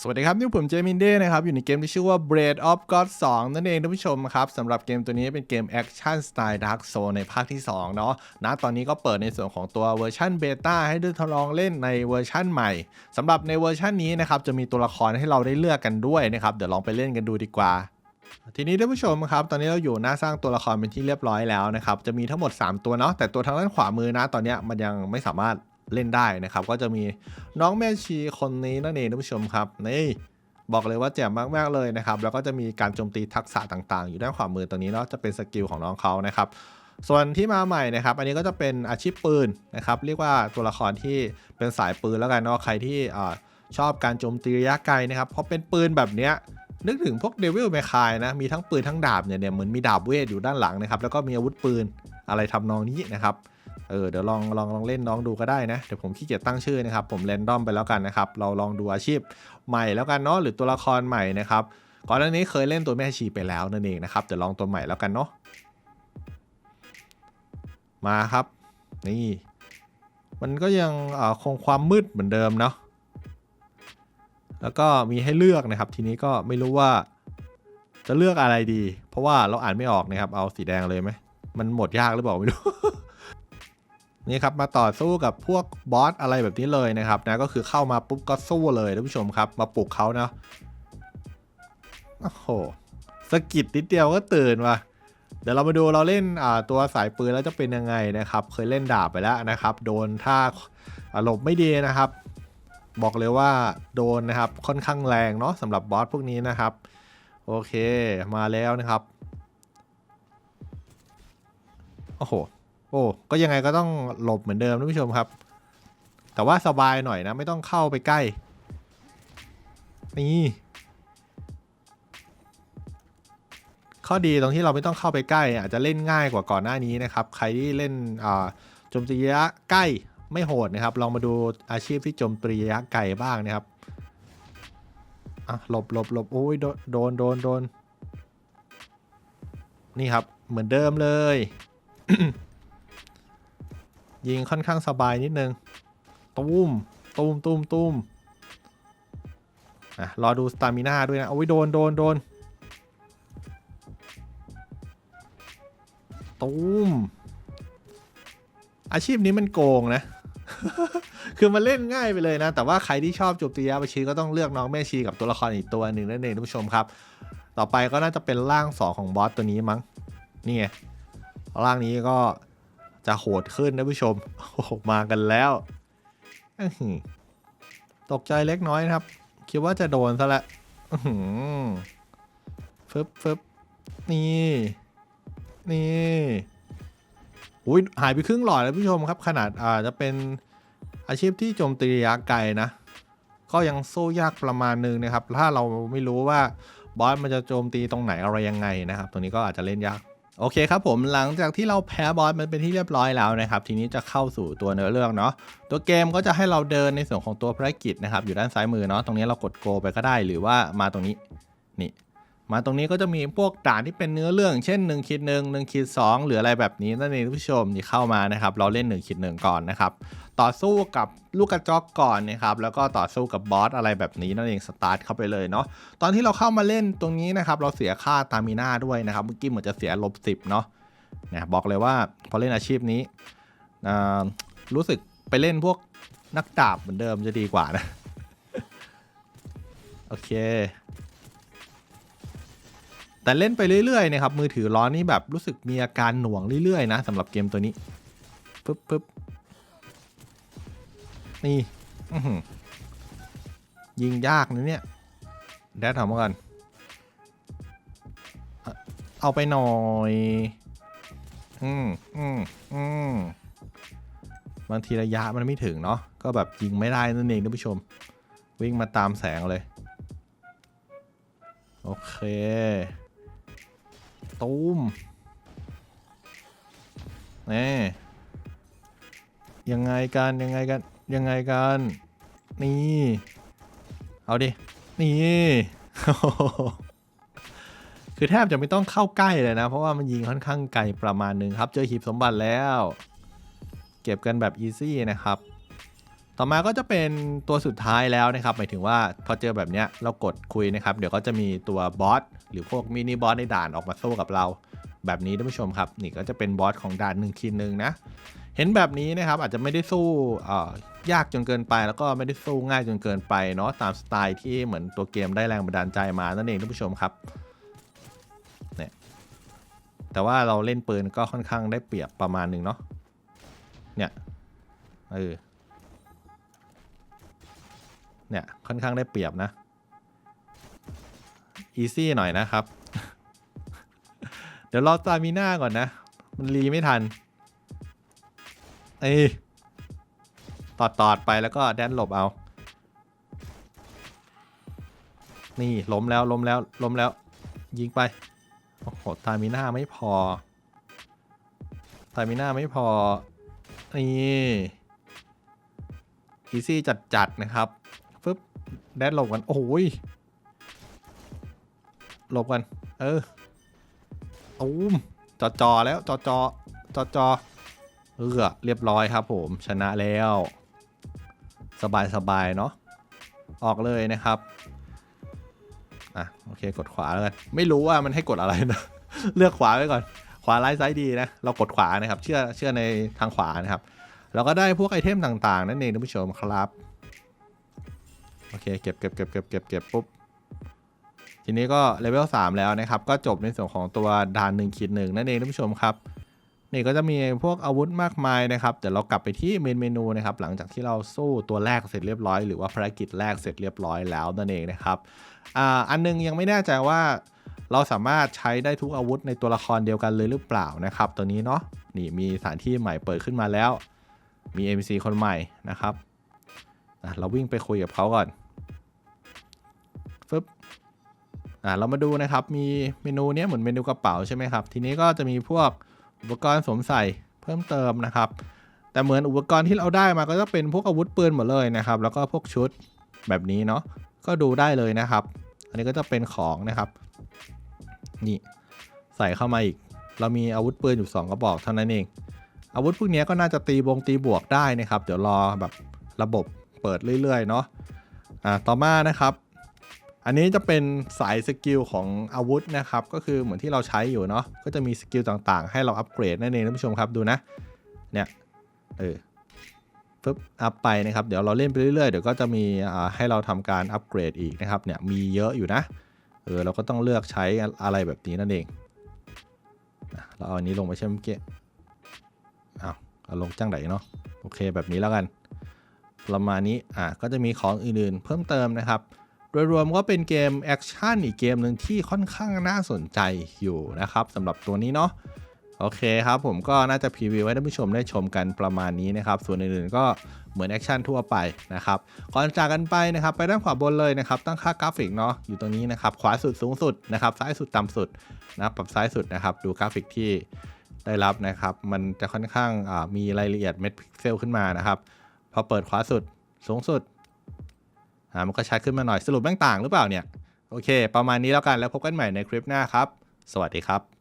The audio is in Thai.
สวัสดีครับนี่ผมเจมินเด้นะครับ อยู่ในเกมที่ชื่อว่า Bread of God 2 นั่นเองท่านผู้ชมครับสำหรับเกมตัวนี้เป็นเกมแอคชั่นสไตล์ Dark Soul ในภาคที่ 2 เนาะนะตอนนี้ก็เปิดในส่วนของตัวเวอร์ชันเบต้าให้ได้ทดลองเล่นในเวอร์ชันใหม่สำหรับในเวอร์ชันนี้นะครับ จะมีตัวละครให้เราได้เลือกกันด้วยนะครับ เดี๋ยวลองไปเล่นกันดูดีกว่าทีนี้ท่านผู้ชมครับ ตอนนี้เราอยู่หน้าสร้างตัวละครเป็นที่เรียบร้อยแล้วนะครับ จะมีทั้งหมด 3 ตัวเนาะ แต่ตัวทางด้านขวามือนะ ตอนนี้มันยังไม่สามารถ เล่นได้นะครับ ก็จะมีน้องแม่ชีคนนี้นั่นเองท่านผู้ชมครับนี่บอกเลยว่าแจ่มมากๆเลยนะครับ แล้วก็จะมีการโจมตีทักษะต่างๆ อยู่ด้านขวามือตรงนี้เนาะจะเป็นสกิลของน้องเขานะครับ ส่วนที่มาใหม่นะครับ อันนี้ก็จะเป็นอาชีพปืนนะครับ เรียกว่าตัวละครที่เป็นสายปืนแล้วกันเนาะใครที่ชอบการโจมตีระยะไกลนะครับเพราะเป็นปืนแบบเนี้ยนึกถึงพวกเดวิลเมคายนะ มีทั้งปืนทั้งดาบเนี่ยเนี่ยเหมือนมีดาบเวทอยู่ด้านหลังนะครับ แล้วก็มีอาวุธปืน อะไรทำนองนี้นะครับเออเดี๋ยวลองลองลองเล่นน้องดูก็ได้นะ เดี๋ยวผมขี้เกียจตั้งชื่อนะครับ ผมเรนดอมไปแล้วกันนะครับ เราลองดูอาชีพใหม่แล้วกันเนาะหรือตัวละครใหม่นะครับ ก่อนหน้านี้เคยเล่นตัวแม่ชีไปแล้วนั่นเองนะครับเดี๋ยวลองตัวใหม่แล้วกันเนาะมาครับ นี่ มันก็ยังคงความมืดเหมือนเดิมเนาะแล้วก็มีให้เลือกนะครับ ทีนี้ก็ไม่รู้ว่าจะเลือกอะไรดี เพราะว่าเราอ่านไม่ออกนะครับ เอาสีแดงเลยไหม มันหมดยากหรือเปล่าไม่รู้ นี่ครับมาต่อสู้กับพวกบอสอะไรแบบนี้เลยนะครับนะก็คือเข้ามาปุ๊บก็สู้เลยท่านผู้ชมครับ มาปลุกเขานะโอ้โหสกิดนิดเดียวก็ตื่นว่ะเดี๋ยวเรามาดูเราเล่นอ่าตัวสายปืนแล้วจะเป็นยังไงนะครับ เคยเล่นดาบไปแล้วนะครับ โดนถ้าอารมณ์ไม่ดีนะครับ บอกเลยว่าโดนนะครับค่อนข้างแรงเนาะสำหรับบอสพวกนี้นะครับ โอเคมาแล้วนะครับ อ้โห โอ้ ก็ยังไงก็ต้องหลบเหมือนเดิมท่านผู้ชมครับ แต่ว่าสบายหน่อยนะ ไม่ต้องเข้าไปใกล้ นี่ ข้อดีตรงที่เราไม่ต้องเข้าไปใกล้ อาจจะเล่นง่ายกว่าก่อนหน้านี้นะครับ ใครที่เล่นโจมตีระยะใกล้ไม่โหดนะครับ ลองมาดูอาชีพที่โจมตีระยะไกลบ้างนะครับอะหลบหลบหลบโอ้ยโดนโดนโดนโดนนี่ครับ เหมือนเดิมเลย ยิงค่อนข้างสบายนิดนึงตุ้มตุ้มตุ้มตุ้มอะรอดูสตามิน่าด้วยนะ โอ้ยโดนโดนโดนตุ้มอาชีพนี้มันโกงนะ คือมันเล่นง่ายไปเลยนะ แต่ว่าใครที่ชอบจบตียาบชีก็ต้องเลือกน้องแม่ชีกับตัวละครอีกตัวหนึ่งนั่นเองท่านผู้ชมครับ ต่อไปก็น่าจะเป็นร่างสองของบอสตัวนี้มั้ง นี่ไง ร่างนี้ก็จะโหดขึ้นนะผู้ชมโอ้โหมากันแล้ว ตกใจเล็กน้อยนะครับ คิดว่าจะโดนซะและอื้อหือฟึบฟึบนี่ นี่อุ้ยหายไปครึ่งหลอดแล้วผู้ชมครับ ขนาดอาจจะเป็นอาชีพที่โจมตีระยะไกลนะ ก็ยังสู้ยากประมาณนึงนะครับ ถ้าเราไม่รู้ว่าบอสมันจะโจมตีตรงไหนอะไรยังไงนะครับตรงนี้ก็อาจจะเล่นยาก โอเคครับผมหลังจากที่เราแพ้บอสมันเป็นที่เรียบร้อยแล้วนะครับ ทีนี้จะเข้าสู่ตัวเนื้อเรื่องเนาะตัวเกมก็จะให้เราเดินในส่วนของตัวภารกิจนะครับ อยู่ด้านซ้ายมือเนาะตรงนี้เรากดโกไปก็ได้หรือว่ามาตรงนี้นี่ มาตรงนี้ก็จะมีพวกด่านที่เป็นเนื้อเรื่อง เช่น1คิดหนึ่งหนึ่งคิดสองหรืออะไรแบบนี้นั่นเองท่านผู้ชมที่เข้ามานะครับ เราเล่น1คิดหนึ่งก่อนนะครับ ต่อสู้กับลูกกระจอกก่อนนะครับ แล้วก็ต่อสู้กับบอสอะไรแบบนี้นั่นเองสตาร์ทเข้าไปเลยเนาะตอนที่เราเข้ามาเล่นตรงนี้นะครับ เราเสียค่าตามิน่าด้วยนะครับเมื่อกี้เหมือนจะเสียลบสิบเนาะนะบอกเลยว่าพอเล่นอาชีพนี้รู้สึกไปเล่นพวกนักดาบเหมือนเดิมจะดีกว่านะโอเค แต่เล่นไปเรื่อยๆนะครับมือถือร้อนนี่แบบรู้สึกมีอาการหน่วงเรื่อยๆนะสำหรับเกมตัวนี้ปึ๊บปึ๊บนี่ยิงยากนะเนี่ยแดดทำมากันเอาเอาไปหน่อย อืมอืมอืมบางทีระยะมันไม่ถึงเนาะ ก็แบบยิงไม่ได้นั่นเองท่านผู้ชม วิ่งมาตามแสงเลย โอเค ตูมนี่ยังไงกันยังไงกันยังไงกันนี่ เอาดิ นี่ คือแทบจะไม่ต้องเข้าใกล้เลยนะ เพราะว่ามันยิงค่อนข้างไกลประมาณหนึ่งครับ เจอหีบสมบัติแล้ว เก็บกันแบบอีซี่นะครับ ต่อมาก็จะเป็นตัวสุดท้ายแล้วนะครับหมายถึงว่าพอเจอแบบนี้เรากดคุยนะครับเดี๋ยวก็จะมีตัวบอสหรือพวกมินิบอสในด่านออกมาสู้กับเรา แบบนี้ท่านผู้ชมครับ นี่ก็จะเป็นบอสของด่านหนึ่งทีหนึ่งนะเห็นแบบนี้นะครับอาจจะไม่ได้สู้ยากจนเกินไป แล้วก็ไม่ได้สู้ง่ายจนเกินไปเนาะตามสไตล์ที่เหมือนตัวเกมได้แรงบันดาลใจมานั่นเองท่านผู้ชมครับเนี่ยแต่ว่าเราเล่นปืนก็ค่อนข้างได้เปรียบประมาณหนึ่งเนาะเนี่ยเออ เนี่ยค่อนข้างได้เปรียบนะอีซี่หน่อยนะครับ เดี๋ยวรอตามีหน้าก่อนนะ มันรีไม่ทันเอ้ยตอดตอดไปแล้วก็แดนหลบเอา นี่ล้มแล้วล้มแล้วล้มแล้ว ยิงไป โอ้โหตามิน่าไม่พอตามิน่าไม่พอ นี่อีซี่จัดๆนะครับ ฟึบแดนหลบกัน โอ้ยหลบกัน เออตูมจอจอแล้วจอจอจอจอเออเรียบร้อยครับผมชนะแล้ว สบายสบายเนาะออกเลยนะครับอะโอเคกดขวาแล้วกันไม่รู้ว่ามันให้กดอะไรนะ เลือกขวาไว้ก่อน ขวาไลท์ซ้ายดีนะ เรากดขวานะครับ เชื่อเชื่อในทางขวานะครับ เราก็ได้พวกไอเทมต่างๆ นั่นเองท่านผู้ชมครับ โอเคเก็บเก็บเก็บเก็บเก็บเก็บปุ๊บทีนี้ก็เลเวล3แล้วนะครับ ก็จบในส่วนของตัวด่าน1ขีดหนึ่งนั่นเองท่านผู้ชมครับ นี่ก็จะมีพวกอาวุธมากมายนะครับเดี๋ยวเรากลับไปที่เมนเมนูนะครับ หลังจากที่เราสู้ตัวแรกเสร็จเรียบร้อยหรือว่าภารกิจแรกเสร็จเรียบร้อยแล้วนั่นเองนะครับอ่าอันนึงยังไม่แน่ใจว่า เราสามารถใช้ได้ทุกอาวุธในตัวละครเดียวกันเลยหรือเปล่านะครับ ตัวนี้เนาะนี่มีสถานที่ใหม่เปิดขึ้นมาแล้ว มี MC คนใหม่นะครับเราวิ่งไปคุยกับเขาก่อน อ่าเรามาดูนะครับ มีเมนูเนี้ยเหมือนเมนูกระเป๋าใช่ไหมครับ ทีนี้ก็จะมีพวกอุปกรณ์สวมใส่เพิ่มเติมนะครับ แต่เหมือนอุปกรณ์ที่เราได้มาก็จะเป็นพวกอาวุธปืนหมดเลยนะครับ แล้วก็พวกชุดแบบนี้เนาะ ก็ดูได้เลยนะครับ อันนี้ก็จะเป็นของนะครับ นี่ใส่เข้ามาอีก เรามีอาวุธปืนอยู่ 2 กระบอกเท่านั้นเอง อาวุธพวกนี้ก็น่าจะตีบงตีบวกได้นะครับ เดี๋ยวรอแบบระบบเปิดเรื่อยๆเนาะ อ่า ต่อมานะครับ อันนี้จะเป็นสายสกิลของอาวุธนะครับ ก็คือเหมือนที่เราใช้อยู่เนาะก็จะมีสกิลต่างๆ ให้เราอัปเกรดนั่นเองท่านผู้ชมครับดูนะเนี่ยเออปึ๊บอัพไปนะครับเดี๋ยวเราเล่นไปเรื่อยๆเดี๋ยวก็จะมีอ่าให้เราทำการอัปเกรดอีกนะครับเนี่ยมีเยอะอยู่นะเออเราก็ต้องเลือกใช้อะไรแบบนี้นั่นเองเราเอาอันนี้ลงไปใช่ไหมเมื่อกี้เอาเอาลงจ้างไหนเนาะโอเคแบบนี้แล้วกัน ประมาณนี้อะก็จะมีของอื่นๆ เพิ่มเติมนะครับ โดยรวมก็เป็นเกมแอคชั่นอีกเกมหนึ่งที่ค่อนข้างน่าสนใจอยู่นะครับสำหรับตัวนี้เนาะโอเคครับผมก็น่าจะพรีวิวให้ท่านผู้ชมได้ชมกันประมาณนี้นะครับ ส่วนอื่นๆก็เหมือนแอคชั่นทั่วไปนะครับ ก่อนจากกันไปนะครับ ไปด้านขวาบนเลยนะครับ ตั้งค่ากราฟิกเนาะอยู่ตรงนี้นะครับ ขวาสุดสูงสุดนะครับ ซ้ายสุดต่ำสุดนะครับปรับซ้ายสุดนะครับ ดูกราฟิกที่ได้รับนะครับ มันจะค่อนข้างมีรายละเอียดเม็ดพิกเซลขึ้นมานะครับ พอเปิดขวาสุดสูงสุด อ่ามันก็ชัดขึ้นมาหน่อยสรุปแม่งต่างหรือเปล่าเนี่ย โอเค ประมาณนี้แล้วกันแล้วพบกันใหม่ในคลิปหน้าครับ สวัสดีครับ